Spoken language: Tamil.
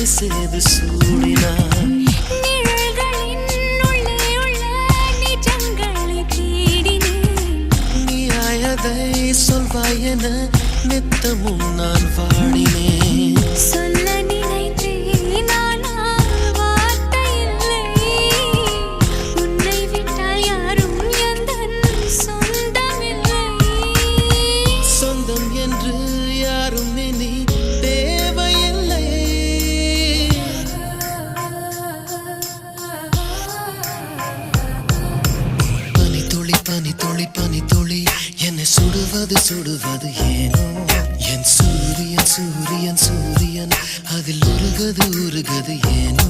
சேது சூடினான் நிழல்களின் உள்ளே உள்ள நிஜங்களை தேடினேன். நீயாயதை சொல்வாய் என நித்தமும் நான் வாடினேன். சுடுவது சுடுவது ஏனோ? என் சூரியன் சூரியன் சூரியன் அதில் உருகது உருகது ஏனோ?